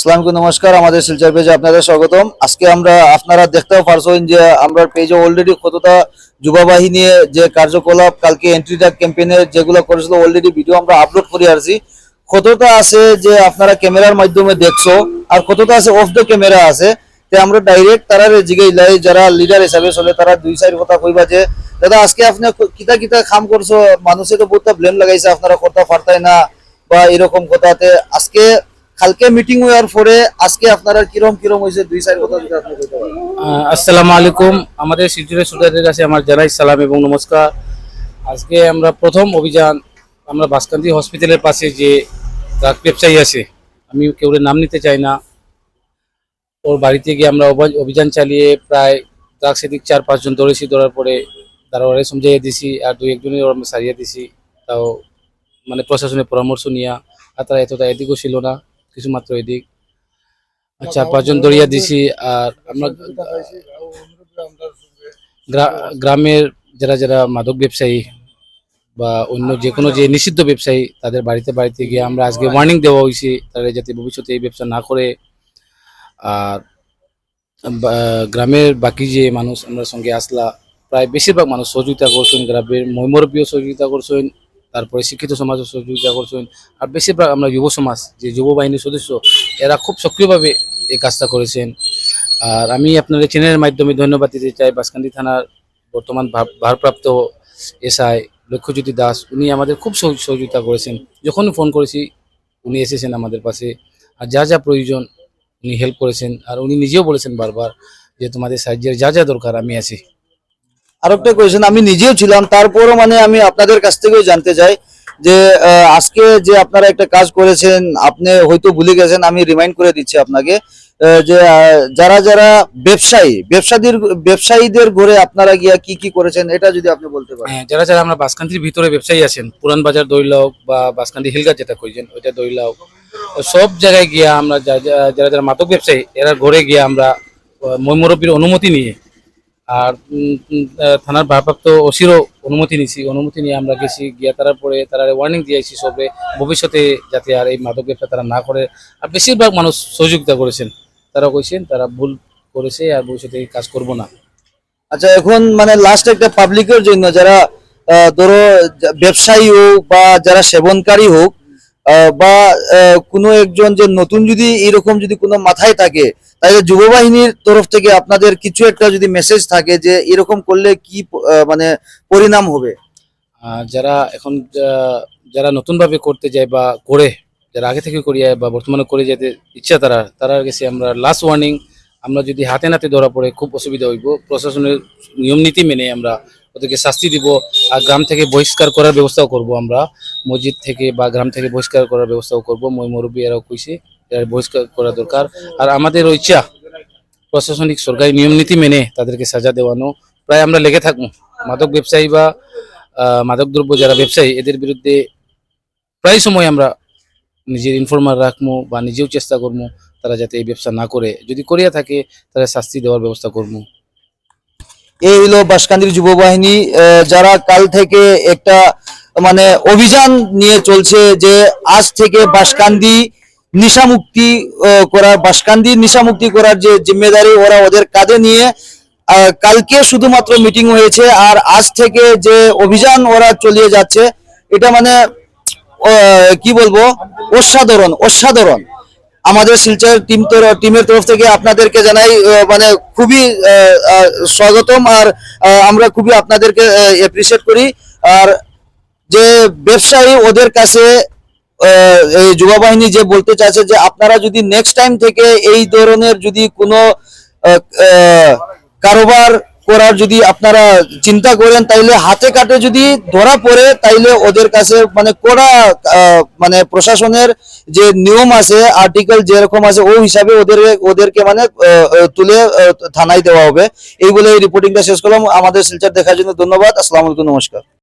আসসালামু নমস্কার, আমাদের শিলচর পেজে আপনাদের স্বাগতম। আজকে আমরা আপনারা দেখতেও পারছেন যে আমরা পেজে অলরেডি কতটা যুবা বাহিনী যে কার্যকলাপ, কালকে এন্ট্রি ডাক ক্যাম্পেইনের যেগুলো করেছিল অলরেডি ভিডিও আমরা আপলোড করে আসছি। কতটা আছে যে আপনারা ক্যামেরার মাধ্যমে দেখছ, আর কতটা আছে অফ দ্য ক্যামেরা আছে, তে আমরা ডাইরেক্ট তারা জিগাইলাই যারা লিডার হিসাবে চলে, তারা দুই সাইড কথা কইবা যে, দাদা, আজকে আপনি কিতা কিতা কাম করছ? মানুষে তো বহুত ব্লেম লাগাইছে, আপনারা কথা পারতাই না, বা এরকম কথাতে। আজকে কালকে মিটিং হওয়ার পরে আজকে আপনারা কিরম কিরম হয়েছে? দুই সাইড কথা যদি আসসালামু আলাইকুম। আমাদের শিলচরের শ্রোতাদের কাছে আমার জানাই সালাম এবং নমস্কার। আজকে আমরা প্রথম অভিযান আমরা বাসকান্দি হসপিটালের পাশে যে ড্রাগ ব্যবসায়ী আছে, আমি কেউ নাম নিতে চাই না। ওর বাড়িতে গিয়ে আমরা অভিযান চালিয়ে প্রায় ড্রাগ সেদিক চার পাঁচজন ধরেছি ধরার পরে দারোয়ারে সমঝাইয়ে দিছি আর দুই একজনের ওর সারিয়ে দিছি। তাও মানে প্রশাসনের পরামর্শ নিয়ে, আর তারা এতটা এদিকও ছিল না। কিছু মাত্র এদিক চার পাঁচজন দরিয়া দিছি আর আমরা গ্রামের যারা যারা মাদক ব্যবসায়ী বা অন্য যে কোনো যে নিষিদ্ধ ব্যবসায়ী তাদের বাড়িতে বাড়িতে গিয়ে আমরা আজকে ওয়ার্নিং দেওয়া হয়েছে তারা যাতে ভবিষ্যতে এই ব্যবসা না করে। আর গ্রামের বাকি যে মানুষ আমরা সঙ্গে আসলা প্রায় বেশিরভাগ মানুষ সহযোগিতা করছেন গ্রামের মৈমরবীয় সহযোগিতা করছেন। তারপরে শিক্ষিত সমাজও সহযোগিতা করছেন। আর বেশিরভাগ আমরা যুব সমাজ, যে যুব বাহিনীর সদস্য, এরা খুব সক্রিয়ভাবে এই কাজটা করেছেন। আর আমি আপনাদের চ্যানেলের মাধ্যমে ধন্যবাদ দিতে চাই। বাসকান্দি থানার বর্তমান ভার- ভারপ্রাপ্ত এসআই লক্ষ্যজ্যোতি দাস, উনি আমাদের খুব সহযোগিতা করেছেন। যখন ফোন করেছি, উনি এসেছেন আমাদের পাশে। আর যা যা প্রয়োজন, উনি হেল্প করেছেন। আর উনি নিজেও বলেছেন বারবার যে তোমাদের সাহায্যের যা যা দরকার, আমি আছি। আরেকটা কোয়েশ্চেন আমি নিজেও ছিলাম। তারপরও মানে আমি আপনাদের কাছ থেকেও জানতে চাই যে আজকে যে আপনারা একটা কাজ করেছেন আপনি হয়তো ভুলে গেছেন আমি রিমাইন্ড করে দিচ্ছি আপনাকে যে যারা যারা ব্যবসায়ী ব্যবসায়ীদের ব্যবসায়ীদের ঘরে আপনারা গিয়া কি কি করেছেন এটা যদি আপনি বলতে পারেন। হ্যাঁ, যারা যারা আমরা বাসকান্দির ভিতরে ব্যবসায়ী আছেন পুরান বাজার দইলাও বা বাসকান্দি হিলগা যেটা কইছেন ওইটা দইলাও সব জায়গায় গিয়া আমরা যারা যারা মাদক ব্যবসায়ী এরা ঘরে গিয়ে আমরা ময়মরবীর অনুমতি নিয়ে আর থানার ভারপ্রাপ্ত ওসিরও অনুমতি নিছি অনুমতি নিয়ে আমরা গেছি, গিয়া তারা পরে তারা ওয়ার্নিং দিয়েছি সবে, ভবিষ্যতে যাতে আর এই মাদক ব্যবসা তারা না করে। আর বেশিরভাগ মানুষ সহযোগিতা করেছেন। তারা কইছেন তারা ভুল করেছে আর ভবিষ্যতে কাজ করব না। আচ্ছা এখন মানে লাস্ট একটা পাবলিকের জন্য যারা ধরো, ব্যবসায়ী হোক বা যারা সেবনকারী হোক বা কোনো একজন যে নতুন যদি এরকম যদি কোনো মাথায় থাকে, তাহলে যুব বাহিনীর তরফ থেকে আপনাদের কিছু একটা যদি মেসেজ থাকে যে এরকম করলে কি মানে পরিণাম হবে? যারা এখন যারা নতুনভাবে করতে যায় বা করে, যারা আগে থেকে করিয়া বা বর্তমানে করে যেতে ইচ্ছা তারা তারা গেছে আমরা লাস্ট ওয়ার্নিং আমরা যদি হাতে নাতে ধরা পড়ে খুব অসুবিধা হইব। প্রশাসনের নিয়ম নীতি মেনে আমরা ওদেরকে শাস্তি দিব আর গ্রাম থেকে বহিষ্কার করার ব্যবস্থাও করব আমরা। মসজিদ থেকে বা গ্রাম থেকে বহিষ্কার করার ব্যবস্থাও করব। মই মুরব্বী এরাও কইছে এরা বহিষ্কার করা দরকার। আর আমাদের ইচ্ছা প্রশাসনিক সরকারি নিয়ম নীতি মেনে তাদেরকে সাজা দেওয়ানো, প্রায় আমরা লেগে থাকব। মাদক ব্যবসায়ী বা মাদকদ্রব্য যারা ব্যবসায়ী, এদের বিরুদ্ধে প্রায় সময় আমরা নিজের ইনফরমার রাখব বা নিজেও চেষ্টা করব তারা যাতে এই ব্যবসা না করে। যদি করিয়া থাকে, তারা শাস্তি দেওয়ার ব্যবস্থা করব। এই হলো বাসকান্দির যুব বাহিনী যারা কাল থেকে একটা মানে অভিযান নিয়ে চলছে যে আজ থেকে বাসকান্দি নিশামুক্তি করার বাসকান্দি নিশামুক্তি করার যে জিম্মেদারি ওরা ওদের কাঁধে নিয়ে কালকে শুধুমাত্র মিটিং হয়েছে আর আজ থেকে যে অভিযান ওরা চলিয়ে যাচ্ছে, এটা মানে কি বলব, অসাধারণ অসাধারণ। আমাদের শিলচর টিম টিমের তরফ থেকে আপনাদেরকে জানাই মানে খুবই স্বাগতম আর আমরা খুবই আপনাদেরকে অ্যাপ্রিসিয়েট করি। আর যে ব্যবসায়ী ওদের কাছে এই যুবা বাহিনী যে বলতে চাইছে যে আপনারা যদি নেক্সট টাইম থেকে এই ধরনের যদি কোনো কারোবার করার যদি আপনারা চিন্তা করেন, তাইলে হাতে কাটে যদি ধরা পড়ে, তাইলে ওদের কাছে মানে কড়া মানে প্রশাসনের যে নিয়ম আছে আর্টিকেল যেরকম আছে, ও হিসাবে ওদের, ওদেরকে মানে তুলে থানায় দেওয়া হবে। এই বলে এই রিপোর্টিংটা শেষ করলাম। আমাদের শিলচর দেখার জন্য ধন্যবাদ। আসসালামু আলাইকুম, নমস্কার।